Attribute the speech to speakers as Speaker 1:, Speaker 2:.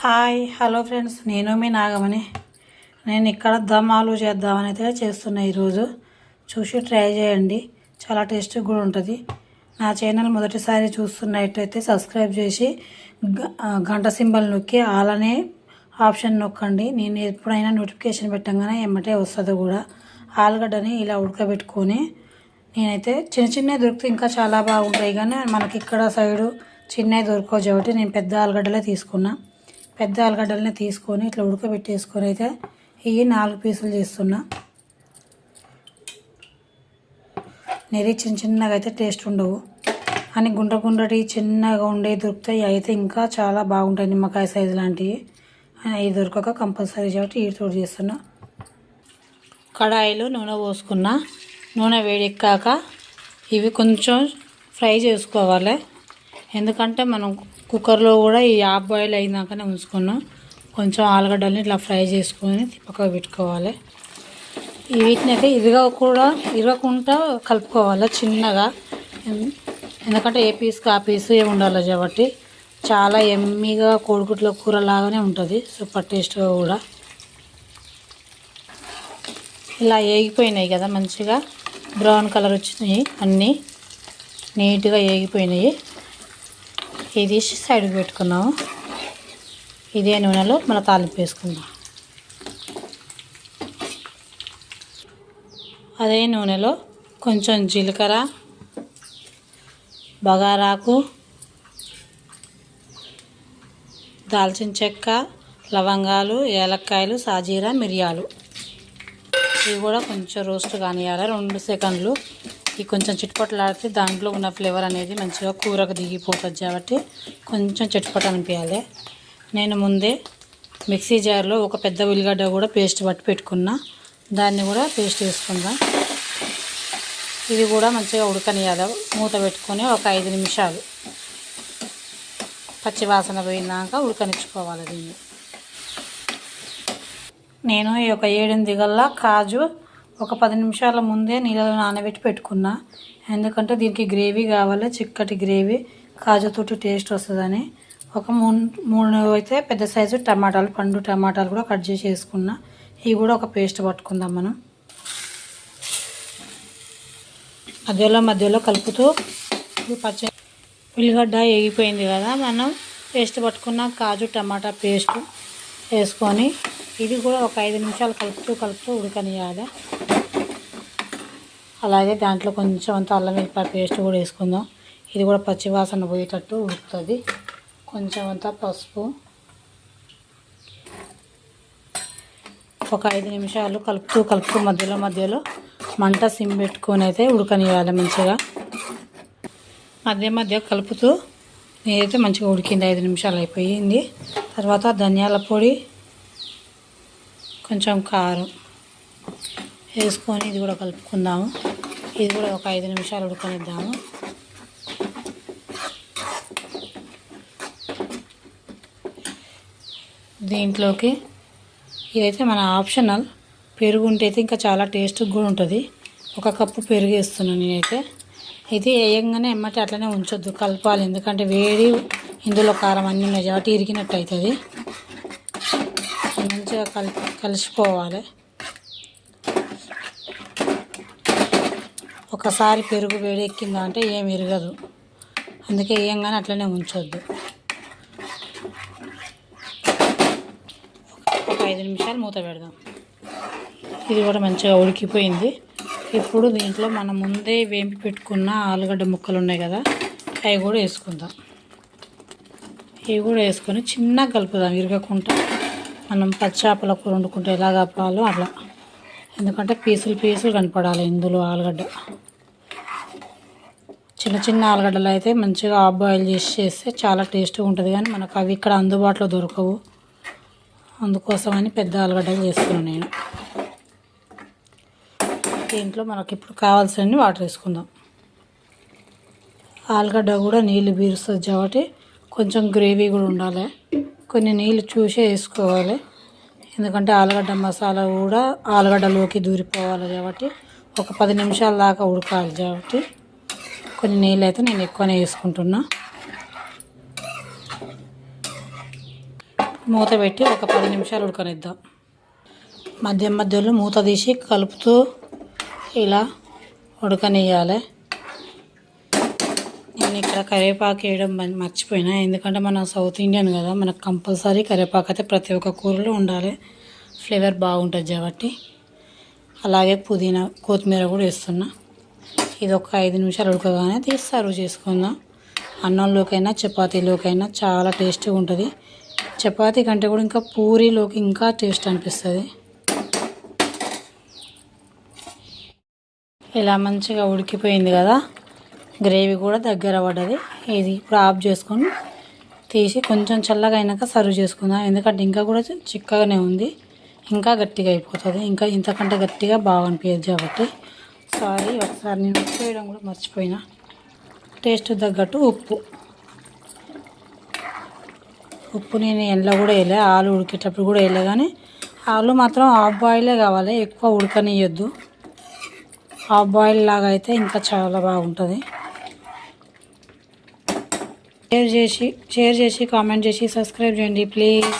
Speaker 1: Hi hello friends. నేను మీ నాగమణి. నేను ఇక్కడ దమ్ ఆలు చేద్దామని అయితే చేస్తున్నా ఈరోజు. చూసి ట్రై చేయండి. చాలా టేస్టీ కూడా ఉంటుంది. నా ఛానల్ మొదటిసారి చూస్తున్నట్టయితే సబ్స్క్రైబ్ చేసి గంట సింబల్ నొక్కి అలానే ఆప్షన్ నొక్కండి. నేను ఎప్పుడైనా నోటిఫికేషన్ పెట్టంగానే ఎమ్మటే వస్తుంది కూడా. ఆలుగడ్డని ఇలా ఉడకబెట్టుకొని నేనైతే చిన్న చిన్నవి దొరికితే ఇంకా చాలా బాగుంటాయి. కానీ మనకి ఇక్కడ సైడు చిన్నవి దొరకవు కాబట్టి నేను పెద్ద ఆలుగడ్డలే తీసుకున్నా. పెద్ద ఆలుగడ్డలని తీసుకొని ఇట్లా ఉడకబెట్టేసుకొని అయితే ఇవి నాలుగు పీసులు చేస్తున్నా. నెరి చిన్న చిన్నగా అయితే టేస్ట్ ఉండవు. అని గుండ్ర గుండ్రటి చిన్నగా ఉండే దొరుకుతాయి. అయితే ఇంకా చాలా బాగుంటాయి నిమ్మకాయ సైజు లాంటివి. అవి దొరకక కంపల్సరీ కాబట్టి వీటితో చేస్తున్నా. కడాయిలో నూనె పోసుకున్నా. నూనె వేడెక్కాక ఇవి కొంచెం ఫ్రై చేసుకోవాలి. ఎందుకంటే మనం కుక్కర్లో కూడా ఈ యాప్ బాయిల్ అయినాకనే ఉంచుకున్నాం. కొంచెం ఆలుగడ్డల్ని ఇట్లా ఫ్రై చేసుకొని పక్కకు పెట్టుకోవాలి. ఈ వీటిని అయితే ఇదిగా కూడా ఇరగకుండా కలుపుకోవాలి చిన్నగా. ఎందుకంటే ఏ పీస్కి ఆ పీసు ఏ ఉండాలి కాబట్టి చాలా ఎమ్మీగా కోడిగుట్ల కూర లాగానే ఉంటుంది. సూపర్ టేస్ట్గా కూడా. ఇలా ఏగిపోయినాయి కదా మంచిగా. బ్రౌన్ కలర్ వచ్చినాయి అన్నీ. నీట్గా ఏగిపోయినాయి. ఇది సైడ్కి పెట్టుకున్నాము. ఇదే నూనెలో మన తాలింపు వేసుకుందాం. అదే నూనెలో కొంచెం జీలకర్ర బగారాకు దాల్చిన చెక్క లవంగాలు ఏలక్కాయలు సాజీరా మిరియాలు. ఇవి కూడా కొంచెం రోస్ట్ కానియాలి. రెండు సెకండ్లు ఈ కొంచెం చిట్పట్లాడితే దాంట్లో ఉన్న ఫ్లేవర్ అనేది మంచిగా కూరకు దిగిపోతుంది కాబట్టి కొంచెం చిట్పట అనిపించాలి. నేను ముందే మిక్సీ జార్లో ఒక పెద్ద ఉల్లిగడ్డ కూడా పేస్ట్ పట్టి పెట్టుకున్నా. దాన్ని కూడా పేస్ట్ వేసుకుందాం ఇది కూడా మంచిగా ఉడకనియాలి. మూత పెట్టుకొని ఒక ఐదు నిమిషాలు పచ్చి వాసన పోయినాక ఉడకనిచ్చుకోవాలి దీన్ని. నేను ఈ ఒక ఏడెనిమిది గల్లా కాజు ఒక పది నిమిషాల ముందే నీళ్ళలో నానబెట్టి పెట్టుకున్నా. ఎందుకంటే దీనికి గ్రేవీ కావాలి చిక్కటి గ్రేవీ కాజుతోటి టేస్ట్ వస్తుందని. ఒక మూడు మూడు అయితే పెద్ద సైజు టమాటాలు పండు టమాటాలు కూడా కట్ చేసి వేసుకున్నా. ఇవి కూడా ఒక పేస్ట్ పట్టుకుందాం మనం. మధ్యలో మధ్యలో కలుపుతూ పచ్చ ఉల్లిగడ్డ వేగిపోయింది కదా మనం పేస్ట్ పట్టుకున్న కాజు టమాటా పేస్ట్ వేసుకొని ఇది కూడా ఒక ఐదు నిమిషాలు కలుపుతూ కలుపుతూ ఉడకనియాలి అలాగే దాంట్లో కొంచెం అంత అల్లం వెల్లిపాయ పేస్ట్ కూడా వేసుకుందాం. ఇది కూడా పచ్చి వాసన పోయేటట్టు ఉడుకుతుంది. కొంచెం అంత పసుపు. ఒక ఐదు నిమిషాలు కలుపుతూ కలుపుతూ మధ్యలో మధ్యలో మంట సిమ్ పెట్టుకొని అయితే ఉడకనియాలి మంచిగా. మధ్య మధ్య కలుపుతూ నేనైతే మంచిగా ఉడికింది. ఐదు నిమిషాలు అయిపోయింది. తర్వాత ధనియాల పొడి కొంచెం కారం. వేసుకొని ఇది కూడా కలుపుకుందాము. ఇది కూడా ఒక ఐదు నిమిషాలు ఉడకనిద్దాము. దీంట్లోకి ఇదైతే మన ఆప్షనల్. పెరుగు ఉంటే అయితే ఇంకా చాలా టేస్ట్ కూడా ఉంటుంది. ఒక కప్పు పెరుగు వేస్తున్నాను నేనైతే. ఇది వేయంగానే ఎమ్మటి అట్లనే ఉంచొద్దు కలపాలి. ఎందుకంటే వేడి ఇందులో కారం అన్నీ ఉన్నాయి కాబట్టి ఇరిగినట్టు అవుతుంది. మంచిగా కలిపి కలిసిపోవాలి. ఒకసారి పెరుగు వేడెక్కిందా అంటే ఏం ఇరగదు అందుకే ఏం కానీ అట్లనే ఉంచొద్దు. ఒక ఐదు నిమిషాలు మూత పెడదాం. ఇది కూడా మంచిగా ఉడికిపోయింది. ఇప్పుడు దీంట్లో మనం ముందే వేంపి పెట్టుకున్న ఆలుగడ్డ ముక్కలు ఉన్నాయి కదా అవి కూడా వేసుకుందాం. ఇవి కూడా వేసుకొని చిన్నగా కలుపుదాం. ఇరగకుండా మనం పచ్చాపల కూర వండుకుంటే ఎలా కలపాలో అలా ఎందుకంటే పీసులు పీసులు కనపడాలి ఇందులో ఆలుగడ్డ. చిన్న చిన్న ఆలుగడ్డలు అయితే మంచిగా ఆఫ్ బాయిల్ చేసి చేస్తే చాలా టేస్ట్గా ఉంటుంది కానీ మనకు అవి ఇక్కడ అందుబాటులో దొరకవు. అందుకోసమని పెద్ద ఆలుగడ్డలు చేస్తున్నాను నేను. దీంట్లో మనకి ఇప్పుడు కావాల్సిన వాటర్ వేసుకుందాం. ఆలుగడ్డ కూడా నీళ్ళు బీరుస్తుంది కాబట్టి కొంచెం గ్రేవీ కూడా ఉండాలి. కొన్ని నీళ్ళు చూసే వేసుకోవాలి. ఎందుకంటే ఆలుగడ్డ మసాలా కూడా ఆలుగడ్డలోకి దూరిపోవాలి కాబట్టి ఒక పది నిమిషాల దాకా ఉడకాలి కాబట్టి కొన్ని నీళ్ళు అయితే నేను ఎక్కువనే వేసుకుంటున్నా. మూత పెట్టి ఒక పది నిమిషాలు ఉడకనిద్దాం. మధ్య మధ్యలో మూత తీసి కలుపుతూ ఇలా ఉడకనియాలి నేను ఇక్కడ కరివేపాకు వేయడం మర్చిపోయినా. ఎందుకంటే మనం సౌత్ ఇండియన్ కదా మనకు కంపల్సరీ కరివేపాకు అయితే ప్రతి ఒక్క కూరలో ఉండాలి. ఫ్లేవర్ బాగుంటుంది కాబట్టి. అలాగే పుదీనా కొత్తిమీర కూడా వేస్తున్నా. ఇది ఒక ఐదు నిమిషాలు ఉడకగానే తీసి సర్వ్ చేసుకుందాం. అన్నంలోకైనా చపాతీలోకైనా చాలా టేస్టీగా ఉంటుంది. చపాతీ కంటే కూడా ఇంకా పూరీలోకి ఇంకా టేస్ట్ అనిపిస్తుంది. ఇలా మంచిగా ఉడికిపోయింది కదా. గ్రేవీ కూడా దగ్గర పడ్డది. ఇది ఇప్పుడు ఆఫ్ చేసుకొని తీసి కొంచెం చల్లగా అయినాక సర్వ్ చేసుకుందాం. ఎందుకంటే ఇంకా కూడా చిక్కగానే ఉంది. ఇంకా గట్టిగా అయిపోతుంది. ఇంకా ఇంతకంటే గట్టిగా బాగనిపించదు కాబట్టి. సారీ ఒకసారి నేను ఉప్పు వేయడం కూడా మర్చిపోయినా. టేస్ట్ తగ్గట్టు ఉప్పు. ఉప్పు నేను ఎండలో కూడా వేయలే. ఆలు ఉడికేటప్పుడు కూడా వేయలే. కానీ ఆలు మాత్రం హాఫ్ బాయిలే కావాలి. ఎక్కువ ఉడకనియొద్దు. హాఫ్ బాయిల్ లాగా అయితే ఇంకా చాలా బాగుంటుంది. షేర్ చేసి షేర్ చేసి కామెంట్ చేసి సబ్స్క్రైబ్ చేయండి ప్లీజ్.